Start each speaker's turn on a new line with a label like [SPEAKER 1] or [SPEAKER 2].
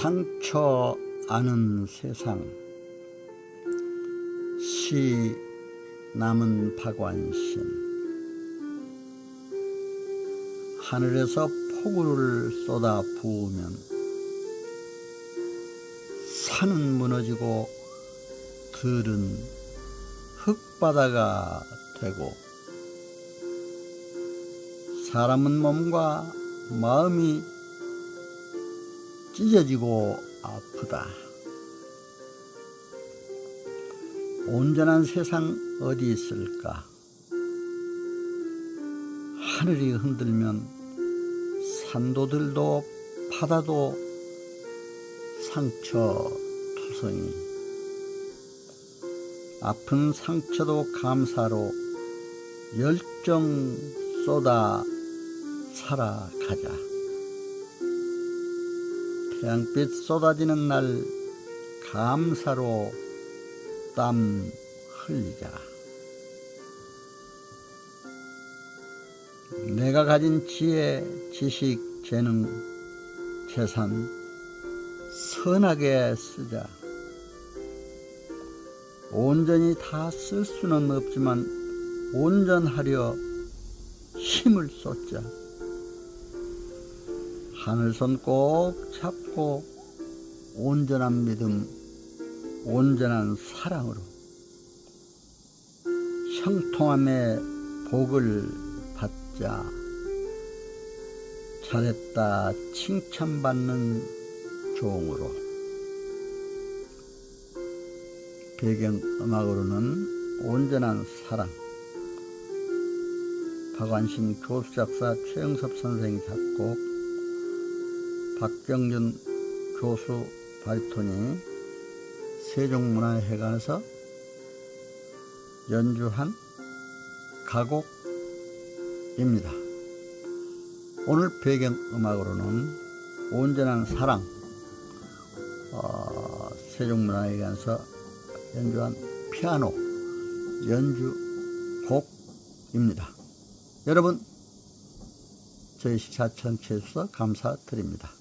[SPEAKER 1] 상처 아는 세상 시 남은 박완신. 하늘에서 폭우를 쏟아 부으면 산은 무너지고 들은 흙바다가 되고 사람은 몸과 마음이 찢어지고 아프다. 온전한 세상 어디 있을까? 하늘이 흔들면 산도들도 바다도 상처 투성이 아픈 상처도 감사로 열정 쏟아 살아가자. 태양빛 쏟아지는 날 감사로 땀 흘리자. 내가 가진 지혜, 지식, 재능, 재산 선하게 쓰자. 온전히 다 쓸 수는 없지만 온전하려 힘을 쏟자. 하늘손 꼭 잡고 온전한 믿음, 온전한 사랑으로 형통함의 복을 받자. 잘했다 칭찬받는 종으로 배경음악으로는 온전한 사랑 박완신 교수 작사 최영섭 선생 작곡 박경준 교수 바리톤이 세종문화회관에서 연주한 가곡입니다. 오늘 배경음악으로는 온전한 사랑 어, 세종문화회관에서 연주한 피아노 연주곡입니다. 여러분 저희 시차 청취해 주셔서 감사드립니다.